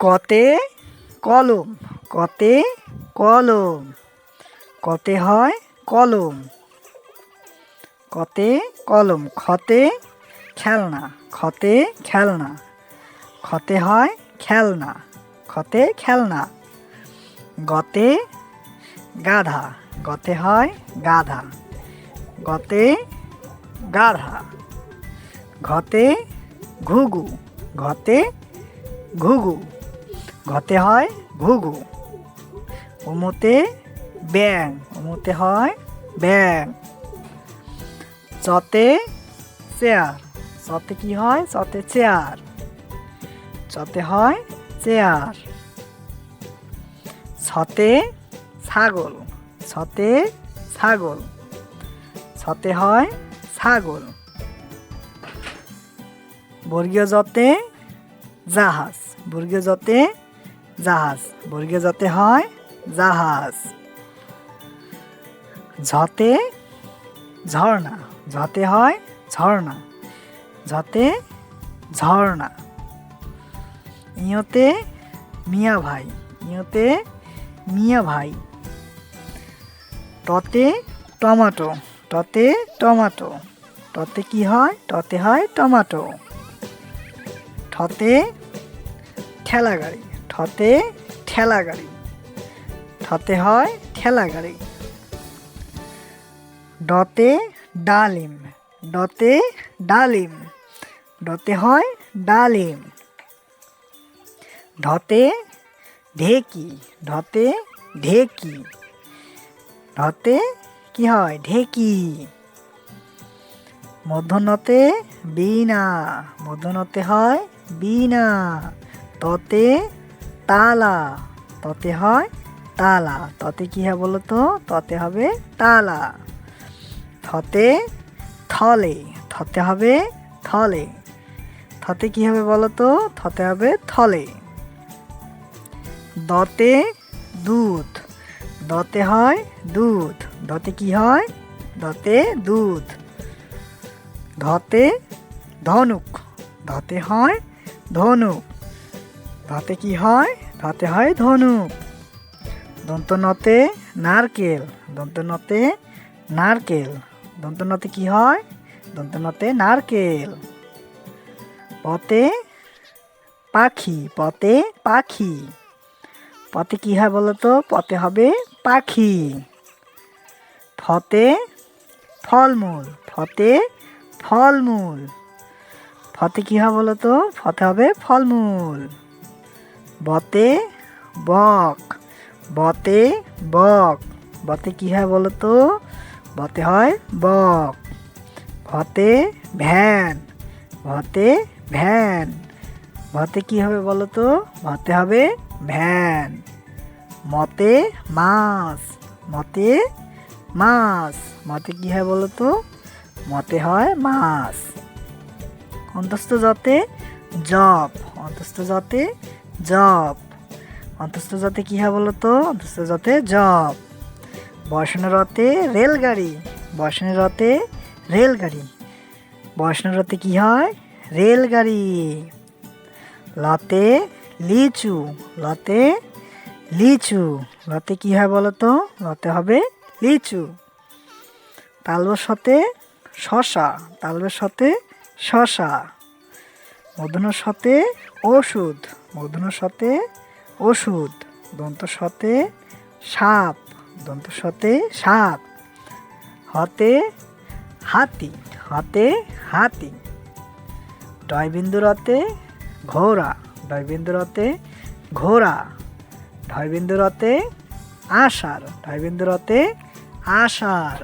কতে কলম কতে কলম, কতে হয় কলম, কতে কলম, খতে খেলনা খতে খেলনা, খতে হয় খেলনা, খতে খেলনা, গতে গাধা, গতে হয় গাধা, গতে গাধা, ঘতে ঘুঘু ঘতে ঘুঘু। ঘতে হয় ঘুঘু। উমুতে ব্যাং উমুতে হয় ব্যাং চতে চেয়ার। চতে কি হয়? চতে চেয়ার। চতে হয় চেয়ার। ছতে ছাগল। ছতে ছাগল। ছতে হয় ছাগল। বর্গীয় যতে জাহাজ। বর্গীয় যতে জাহাজ। বর্গীয় যতে হয়, জাহাজ। ঝতে ঝর্ণা। ঝতে হয় ঝর্ণা। ঝতে ঝর্ণা। ইয়তে মিয়া ভাই। ইয়তে মিয়া ভাই। টতে টমাটো। টতে টমাটো। টতে কি হয়? টতে হয় টমাটো। ঠতে ঠেলা গাড়ি ঠতে ঠেলা গাড়ি। ঠতে হয় ঠেলা গাড়ি। ডতে ডালিম ডতে ডালিম, ডতে হয় ডালিম। ঢতে ঢেকি, ধতে ঢেকি, ধতে কি হয়? ঢেকি। মধ্যনতে বীণা, মধ্যনতে হয় বীণা, ততে তালা। ততে হয় তালা। ততে কি হয় বলো তো ততে হবে তালা। থতে থলে। থতে হবে থলে। থতে কি হবে বলো তো থতে হবে থলে। দতে দুধ। দতে হয় দুধ। দতে কি হয়? দতে দুধ। ধতে ধনুক। ধতে হয় ধনুক। ধতে কি হয়? ধতে হয় ধনুক দন্তনতে নারকেল। দন্তনতে নারকেল। দন্তনতে কি হয়? দন্তনতে নারকেল। পতে পাখি। পতে পাখি। পথে কি হয় বলো তো পথে হবে পাখি। ফতে ফলমূল। ফতে ফলমূল। ফতে কি হয় বলো তো ফতে হবে ফলমূল। বতে বক বতে বক। বতে কি হয় বলো তো বতে হয় বক। ভতে ভ্যান ভতে ভ্যান। ভতে কি হবে বলো তো ভতে হবে ভ্যান। মতে মাছ মতে মাছ। মতে কি হয় বলো তো মতে হয় মাছ। অন্তস্থ যাতে জপ, অন্তস্থ যাতে জব। অন্তস্থ যাতে কি হয় বলো তো অন্তস্থ যাতে জব। বসানো রথে রেলগাড়ি। বসানো রথে রেলগাড়ি। বসানো রথে কি হয়? রেলগাড়ি। লতে লিচু। লতে লিচু। লতে কি হয় বলো তো লতে হবে লিচু। তালবের সাথে শশা। তালবের সাথে শশা। মধুনোর সাথে ওষুধ মধুনোর সাথে ওষুধ দন্ত সাথে সাপ দন্ত সাথে সাপ, হাতে হাতি হাতে হাতি ডয়বিন্দুরাতে ঘোড়া ডয়বিন্দুরাতে ঘোড়া ঢয়বিন্দুরাতে আষাঢ় ঢয়বিন্দুরাতে আষাঢ়।